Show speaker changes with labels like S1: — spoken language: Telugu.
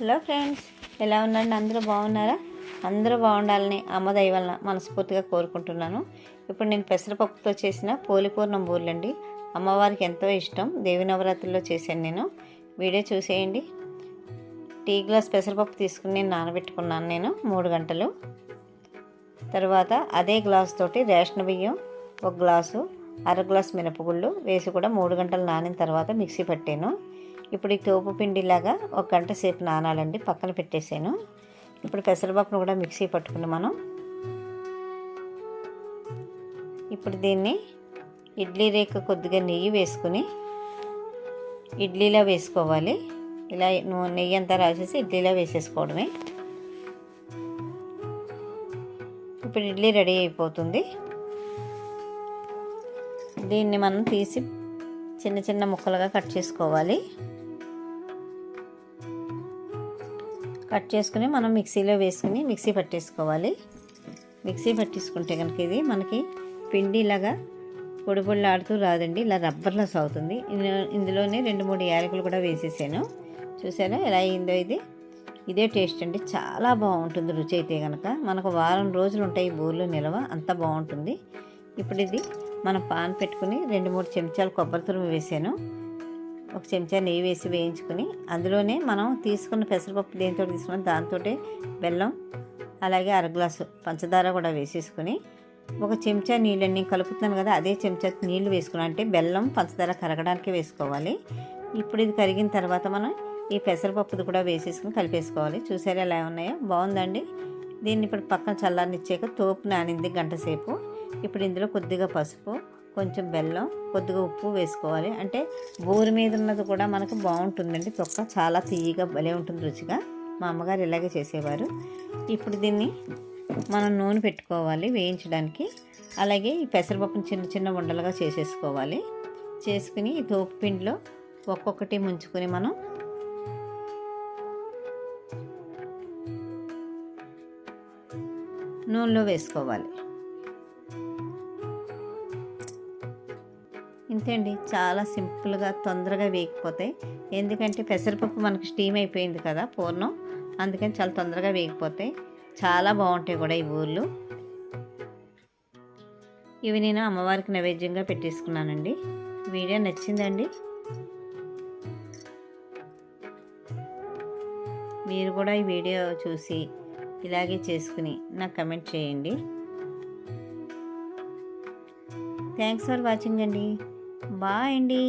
S1: హలో ఫ్రెండ్స్ ఎలా ఉన్నారండి అందరూ బాగున్నారా? అందరూ బాగుండాలని అమ్మ వలన మనస్ఫూర్తిగా కోరుకుంటున్నాను. ఇప్పుడు నేను పెసరపప్పుతో చేసిన పోలిపూర్ణం బూర్లండి. అమ్మవారికి ఎంతో ఇష్టం. దేవి నవరాత్రిలో చేశాను నేను. వీడియో చూసేయండి. టీ గ్లాస్ పెసరపప్పు తీసుకుని నేను నానబెట్టుకున్నాను నేను మూడు గంటలు. తర్వాత అదే గ్లాస్ తోటి రేషన్ బియ్యం ఒక గ్లాసు అర గ్లాస్ మినపగుళ్ళు వేసి కూడా మూడు గంటలు నానిన తర్వాత మిక్సీ పట్టాను. ఇప్పుడు ఈ తోపు పిండిలాగా ఒక గంట సేపు నానాలండి పక్కన పెట్టేసాను. ఇప్పుడు పెసరపప్పును కూడా మిక్సీ పట్టుకుని మనం. ఇప్పుడు దీన్ని ఇడ్లీ రేక కొద్దిగా నెయ్యి వేసుకుని ఇడ్లీలో వేసుకోవాలి. ఇలా నెయ్యి అంతా రాసేసి ఇడ్లీలా వేసేసుకోవడమే. ఇప్పుడు ఇడ్లీ రెడీ అయిపోతుంది. దీన్ని మనం తీసి చిన్న చిన్న ముక్కలుగా కట్ చేసుకోవాలి. కట్ చేసుకుని మనం మిక్సీలో వేసుకుని మిక్సీ పట్టేసుకోవాలి. మిక్సీ పట్టేసుకుంటే కనుక ఇది మనకి పిండి ఇలాగా పొడి పొడిలాడుతూ రాదండి. ఇలా రబ్బర్లెస్ అవుతుంది. ఇందులో- ఇందులోనే రెండు మూడు యాలకులు కూడా వేసేసాను. చూసారా ఎలా అయిందో ఇది. ఇదే టేస్ట్ అండి. చాలా బాగుంటుంది రుచి అయితే కనుక మనకు వారం రోజులు ఉంటాయి ఈ బూర్లు నిలవ. అంత బాగుంటుంది. ఇప్పుడు ఇది మనం పాన్ పెట్టుకుని రెండు మూడు చెంచాలు కొబ్బరి తురుము వేసాను. ఒక చెంచా నెయ్యి వేసి వేయించుకుని అందులోనే మనం తీసుకున్న పెసరపప్పు దేంతో తీసుకున్నాం దాంతో బెల్లం అలాగే అర గ్లాసు పంచదార కూడా వేసేసుకుని ఒక చెంచా నీళ్ళని కలుపుతున్నాను కదా అదే చెంచా నీళ్ళు వేసుకున్నాం. అంటే బెల్లం పంచదార కరగడానికి వేసుకోవాలి. ఇప్పుడు ఇది కరిగిన తర్వాత మనం ఈ పెసరపప్పుది కూడా వేసేసుకుని కలిపేసుకోవాలి. చూసారా ఎలా ఉన్నాయో? బాగుందండి. దీన్ని ఇప్పుడు పక్కన చల్లారనిచ్చాక తోపు నానింది గంట సేపు. ఇప్పుడు ఇందులో కొద్దిగా పసుపు కొంచెం బెల్లం కొద్దిగా ఉప్పు వేసుకోవాలి. అంటే బోరు మీద ఉన్నది కూడా మనకు బాగుంటుందండి. తొక్క చాలా తీయగా భలే ఉంటుంది రుచిగా. మా అమ్మగారు ఇలాగే చేసేవారు. ఇప్పుడు దీన్ని మనం నూనె పెట్టుకోవాలి వేయించడానికి. అలాగే ఈ పెసరపప్పును చిన్న చిన్న ఉండలుగా చేసేసుకోవాలి. చేసుకుని ఈ తోపు పిండిలో ఒక్కొక్కటి ముంచుకొని మనం నూనెలో వేసుకోవాలి. ఇంతే అండి. చాలా సింపుల్గా తొందరగా వేగిపోతాయి. ఎందుకంటే పెసరపప్పు మనకి స్టీమ్ అయిపోయింది కదా పూర్ణం. అందుకని చాలా తొందరగా వేగిపోతాయి. చాలా బాగుంటాయి కూడా ఈ ఊర్లు. ఇవి నేను అమ్మవారికి నైవేద్యంగా పెట్టేసుకున్నానండి. వీడియో నచ్చిందండి? మీరు కూడా ఈ వీడియో చూసి ఇలాగే చేసుకుని నాకు కమెంట్ చేయండి. థ్యాంక్స్ ఫర్ వాచింగ్ అండి. బాయ్ అండి.